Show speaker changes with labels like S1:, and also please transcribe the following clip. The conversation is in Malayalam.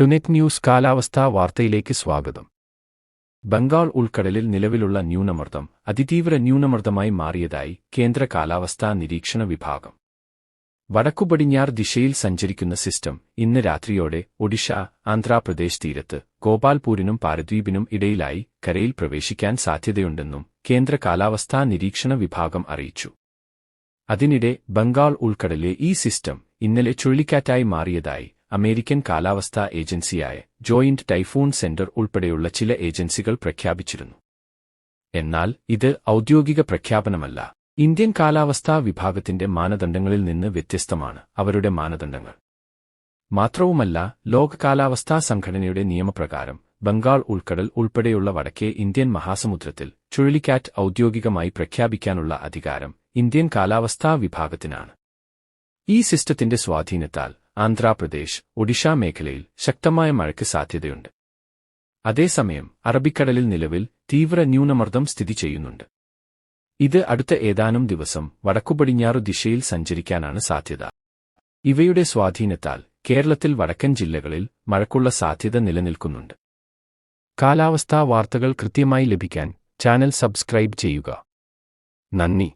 S1: ടുനെറ്റ് ന്യൂസ് കാലാവസ്ഥാ വാർത്തയിലേക്ക് സ്വാഗതം. ബംഗാൾ ഉൾക്കടലിൽ നിലവിലുള്ള ന്യൂനമർദ്ദം അതിതീവ്ര ന്യൂനമർദ്ദമായി മാറിയതായി കേന്ദ്ര കാലാവസ്ഥാ നിരീക്ഷണ വിഭാഗം. വടക്കുപടിഞ്ഞാറ് ദിശയിൽ സഞ്ചരിക്കുന്ന സിസ്റ്റം ഇന്ന് രാത്രിയോടെ ഒഡീഷ ആന്ധ്രാപ്രദേശ് തീരത്ത് ഗോപാൽപൂരിനും പാരദ്വീപിനും ഇടയിലായി കരയിൽ പ്രവേശിക്കാൻ സാധ്യതയുണ്ടെന്നും കേന്ദ്ര കാലാവസ്ഥാ നിരീക്ഷണ വിഭാഗം അറിയിച്ചു. അതിനിടെ ബംഗാൾ ഉൾക്കടലിലെ ഈ സിസ്റ്റം ഇന്നലെ ചുഴലിക്കാറ്റായി മാറിയതായി അമേരിക്കൻ കാലാവസ്ഥാ ഏജൻസിയായ ജോയിന്റ് ടൈഫൂൺ സെന്റർ ഉൾപ്പെടെയുള്ള ചില ഏജൻസികൾ പ്രഖ്യാപിച്ചിരുന്നു. എന്നാൽ ഇത് ഔദ്യോഗിക പ്രഖ്യാപനമല്ല. ഇന്ത്യൻ കാലാവസ്ഥാ വിഭാഗത്തിന്റെ മാനദണ്ഡങ്ങളിൽ നിന്ന് വ്യത്യസ്തമാണ് അവരുടെ മാനദണ്ഡങ്ങൾ. മാത്രവുമല്ല ലോക കാലാവസ്ഥാ സംഘടനയുടെ നിയമപ്രകാരം ബംഗാൾ ഉൾക്കടൽ ഉൾപ്പെടെയുള്ള വടക്കേ ഇന്ത്യൻ മഹാസമുദ്രത്തിൽ ചുഴലിക്കാറ്റ് ഔദ്യോഗികമായി പ്രഖ്യാപിക്കാനുള്ള അധികാരം ഇന്ത്യൻ കാലാവസ്ഥാ വിഭാഗത്തിനാണ്. ഈ സിസ്റ്റത്തിന്റെ സ്വാധീനത്താൽ ആന്ധ്രാപ്രദേശ് ഒഡീഷ മേഖലയിൽ ശക്തമായ മഴയ്ക്ക് സാധ്യതയുണ്ട്. അതേസമയം അറബിക്കടലിൽ നിലവിൽ തീവ്ര ന്യൂനമർദ്ദം സ്ഥിതി ചെയ്യുന്നുണ്ട്. ഇത് അടുത്ത ഏതാനും ദിവസം വടക്കുപടിഞ്ഞാറു ദിശയിൽ സഞ്ചരിക്കാനാണ് സാധ്യത. ഇവയുടെ സ്വാധീനത്താൽ കേരളത്തിൽ വടക്കൻ ജില്ലകളിൽ മഴക്കുള്ള സാധ്യത നിലനിൽക്കുന്നുണ്ട്. കാലാവസ്ഥാ വാർത്തകൾ കൃത്യമായി ലഭിക്കാൻ ചാനൽ സബ്സ്ക്രൈബ് ചെയ്യുക. നന്ദി.